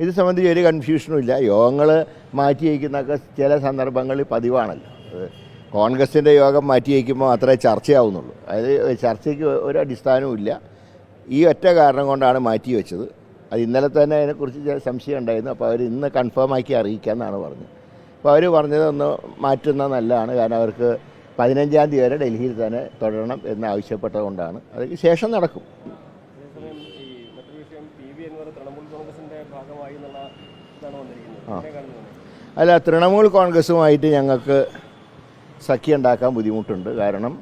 ഇത് സംബന്ധിച്ച് ഒരു കൺഫ്യൂഷനും ഇല്ല. യോഗങ്ങൾ മാറ്റി വയ്ക്കുന്നൊക്കെ ചില സന്ദർഭങ്ങളിൽ പതിവാണല്ലോ. കോൺഗ്രസിന്റെ യോഗം മാറ്റി വയ്ക്കുമ്പോൾ അത്രേ ചർച്ചയാവുന്നുള്ളൂ. അതായത് ചർച്ചയ്ക്ക് ഒരു അടിസ്ഥാനവും ഇല്ല. ഈ ഒറ്റ കാരണം കൊണ്ടാണ് മാറ്റി വെച്ചത്. അത് ഇന്നലെ തന്നെ അതിനെക്കുറിച്ച് ചില സംശയം ഉണ്ടായിരുന്നു. അപ്പോൾ അവർ ഇന്ന് കൺഫേം ആക്കി അറിയിക്കാമെന്നാണ് പറഞ്ഞത്. അപ്പോൾ അവർ പറഞ്ഞത് ഒന്ന് മാറ്റുന്നത് നല്ലതാണ്. കാരണം അവർക്ക് പതിനഞ്ചാം തീയതി വരെ ഡൽഹിയിൽ തന്നെ തുടരണം എന്ന് ആവശ്യപ്പെട്ടതുകൊണ്ടാണ്. അതിന് ശേഷം നടക്കും. തൃണമൂൽ കോൺഗ്രസിന്റെ ഭാഗമായി എന്നുള്ള ഇതാണ് വന്നിരിക്കുന്നത്. അല്ല തൃണമൂൽ കോൺഗ്രസുമായിട്ട് ഞങ്ങൾക്ക് സഖ്യം ഉണ്ടാക്കാൻ ബുദ്ധിമുട്ടുണ്ട്. കാരണം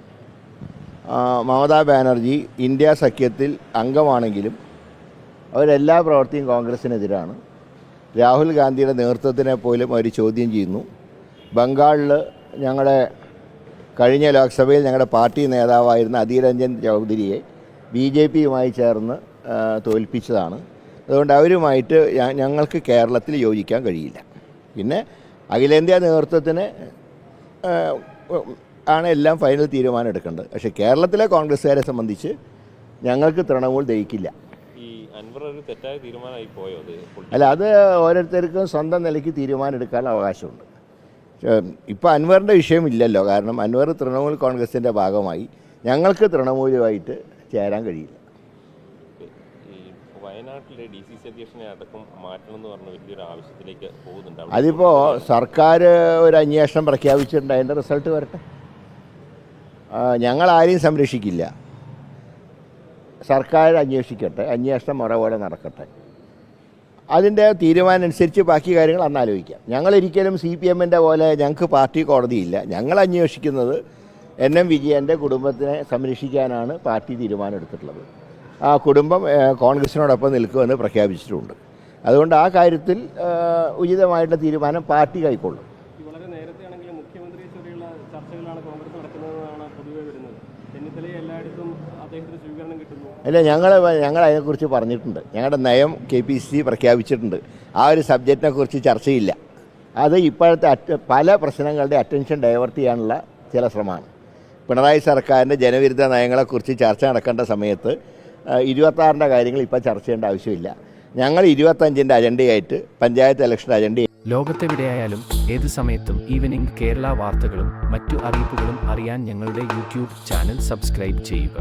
മമതാ ബാനർജി ഇന്ത്യ സഖ്യത്തിൽ അംഗമാണെങ്കിലും അവരെല്ലാ പ്രവൃത്തിയും കോൺഗ്രസിനെതിരാണ്. രാഹുൽ ഗാന്ധിയുടെ നേതൃത്വത്തിനെ പോലും അവർ ചോദ്യം ചെയ്യുന്നു. ബംഗാളിൽ ഞങ്ങളുടെ കഴിഞ്ഞ ലോക്സഭയിൽ ഞങ്ങളുടെ പാർട്ടി നേതാവായിരുന്ന അധീരഞ്ജൻ ചൗധരിയെ ബി ജെ പിയുമായി ചേർന്ന് തോൽപ്പിച്ചതാണ്. അതുകൊണ്ട് അവരുമായിട്ട് ഞങ്ങൾക്ക് കേരളത്തിൽ യോജിക്കാൻ കഴിയില്ല. പിന്നെ അഖിലേന്ത്യാ നേതൃത്വത്തിന് ആണ് എല്ലാം ഫൈനൽ തീരുമാനം എടുക്കേണ്ടത്. പക്ഷേ കേരളത്തിലെ കോൺഗ്രസ്സുകാരെ സംബന്ധിച്ച് ഞങ്ങൾക്ക് തൃണമൂൽ ദഹിക്കില്ല. അല്ല അത് ഓരോരുത്തർക്കും സ്വന്തം നിലയ്ക്ക് തീരുമാനം എടുക്കാൻ അവകാശമുണ്ട്. ഇപ്പോൾ അൻവറിന്റെ വിഷയമില്ലല്ലോ. കാരണം അൻവർ തൃണമൂൽ കോൺഗ്രസിന്റെ ഭാഗമായി. ഞങ്ങൾക്ക് തൃണമൂലുമായിട്ട് ചേരാൻ കഴിയില്ല. വയനാട്ടിലെ ഡി സി സി അധ്യക്ഷനെ അടക്കം മാറ്റണം എന്ന് പറഞ്ഞ വലിയൊരു ആവശ്യത്തിലേക്ക് പോകുന്നുണ്ട്. അതിപ്പോ അതിപ്പോൾ സർക്കാർ ഒരു അന്വേഷണം പ്രഖ്യാപിച്ചിട്ടുണ്ട്. അതിന്റെ റിസൾട്ട് വരട്ടെ. ഞങ്ങൾ ആരെയും സംരക്ഷിക്കില്ല. സർക്കാർ അന്വേഷിക്കട്ടെ. അന്വേഷണം മുറപോലെ നടക്കട്ടെ. അതിന്റെ തീരുമാനം അനുസരിച്ച് ബാക്കി കാര്യങ്ങൾ അന്ന് ആലോചിക്കാം. ഞങ്ങളൊരിക്കലും സി പി എമ്മിന്റെ പോലെ ഞങ്ങൾക്ക് പാർട്ടി കോടതിയില്ല ഞങ്ങൾ അന്വേഷിക്കുന്നത് എൻ എം വിജയന്റെ കുടുംബത്തിനെ സംരക്ഷിക്കാനാണ് പാർട്ടി തീരുമാനം എടുത്തിട്ടുള്ളത്. ആ കുടുംബം കോൺഗ്രസിനോടൊപ്പം നിൽക്കുമെന്ന് പ്രഖ്യാപിച്ചിട്ടുണ്ട്. അതുകൊണ്ട് ആ കാര്യത്തിൽ ഉചിതമായിട്ടുള്ള തീരുമാനം പാർട്ടി കൈക്കൊള്ളും. അല്ല ഞങ്ങൾ ഞങ്ങൾ അതിനെക്കുറിച്ച് പറഞ്ഞിട്ടുണ്ട്. ഞങ്ങളുടെ നയം കെ പി സി പ്രഖ്യാപിച്ചിട്ടുണ്ട്. ആ ഒരു സബ്ജക്റ്റിനെ കുറിച്ച് ചർച്ചയില്ല. അത് ഇപ്പോഴത്തെ അറ്റ പല പ്രശ്നങ്ങളുടെ അറ്റൻഷൻ ഡൈവേർട്ട് ചെയ്യാനുള്ള ചില ശ്രമമാണ്. പിണറായി സർക്കാരിന്റെ ജനവിരുദ്ധ നയങ്ങളെക്കുറിച്ച് ചർച്ച നടക്കേണ്ട സമയത്ത് ഇരുപത്താറിന്റെ കാര്യങ്ങൾ ഇപ്പോൾ ചർച്ച ചെയ്യേണ്ട ആവശ്യമില്ല. ഞങ്ങൾ ഇരുപത്തഞ്ചിന്റെ അജണ്ടയായിട്ട് പഞ്ചായത്ത് ഇലക്ഷൻ അജണ്ട ലോകത്തെവിടെയായാലും ഏത് സമയത്തും ഈവനിംഗ് കേരള വാർത്തകളും മറ്റു അറിയിപ്പുകളും അറിയാൻ ഞങ്ങളുടെ യൂട്യൂബ് ചാനൽ സബ്സ്ക്രൈബ് ചെയ്യുക.